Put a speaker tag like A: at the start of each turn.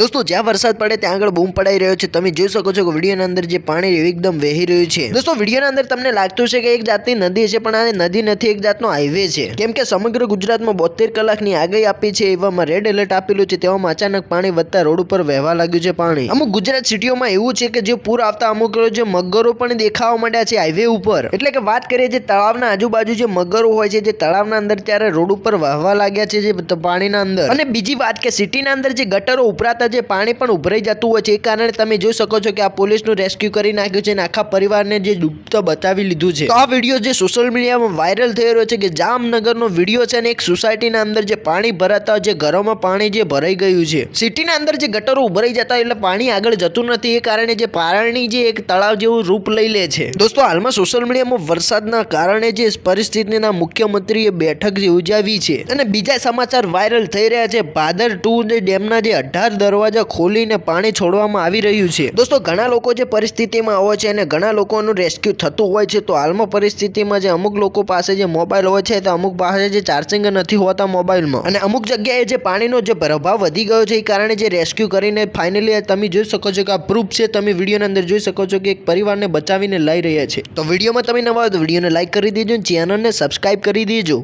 A: દોસ્તો, જ્યાં વરસાદ પડે ત્યાં આગળ બૂમ પડાઈ રહ્યો છે. તમે જોઈ શકો છો કે વિડીયોના અંદર જે પાણી એકદમ વહી રહ્યું છે. દોસ્તો, વિડીયોના અંદર તમને લાગતું છે કે એક જાતની નદી છે, પણ આ નદી નથી, એક જાતનો હાઈવે છે. કેમ કે સમગ્ર ગુજરાતમાં બોતેર કલાકની આગાહી આપી છે, એવામાં રેડ એલર્ટ આપેલું છે, તેવામાં અચાનક પાણી વધતા રોડ ઉપર વહેવા લાગ્યું છે પાણી. અમુક ગુજરાત સિટીઓમાં એવું છે કે જે પૂર આવતા અમુક જે મગરો પણ દેખાવા માંડ્યા છે હાઈવે ઉપર. એટલે કે વાત કરીએ જે તળાવના આજુબાજુ જે મગરો હોય છે, જે તળાવના અંદર ત્યારે રોડ ઉપર વહેવા લાગ્યા છે, જે પાણીના અંદર. અને બીજી વાત કે સિટીના અંદર જે ગટરો ઉભરાતા જે પાણી પણ ઉભરાઈ જતું હોય છે, એ કારણે તમે જોઈ શકો છો કે આ પોલીસનું રેસ્ક્યુ કરી નાખ્યું છે અને આખા પરિવારને જે ડૂબતો બતાવી લીધું છે. આ વીડિયો જે સોશિયલ મીડિયામાં વાયરલ થઈ રહ્યો છે કે જામનગરનો વીડિયો છે અને એક સોસાયટીના અંદર જે પાણી ભરાતા જે ઘરોમાં પાણી જે ભરાઈ ગયું છે. સિટીના અંદર જે ગટરો ઉભરાઈ જતા એટલે પાણી આગળ જતું નથી, એ કારણે જે પારણની જે એક તળાવ જેવું રૂપ લઈ લે છે. દોસ્તો, હાલમાં સોશિયલ મીડિયામાં વરસાદના કારણે જે પરિસ્થિતિના મુખ્યમંત્રીએ બેઠક જે ઉજાવી છે અને બીજા સમાચાર વાયરલ થઈ રહ્યા છે. ભાદર ટુ ડેમના જે અઢાર દરવાજા ખોલીને પાણી છોડવામાં આવી રહ્યું છે. દોસ્તો, ઘણા લોકો જે પરિસ્થિતિમાં હોય છે અને ઘણા લોકોનું રેસ્ક્યુ થતું હોય છે, તો હાલમાં પરિસ્થિતિમાં જે અમુક લોકો પાસે જે મોબાઈલ હોય છે, તો અમુક પાસે જે ચાર્જિંગ નથી હોતા મોબાઈલમાં. અને અમુક જગ્યાએ જે પાણીનો જે પ્રભાવ વધી ગયો છે, એ કારણે જે રેસ્ક્યુ કરીને ફાઇનલી તમે જોઈ શકો છો કે આ પ્રૂફ છે, તમે વિડીયોની અંદર જોઈ શકો છો કે એક પરિવારને બચાવીને લઈ રહ્યા છે. તો વિડીયોમાં તમે નવા હોય વિડીયોને લાઈક કરી દેજો ચેનલને સબસ્ક્રાઇબ કરી દેજો.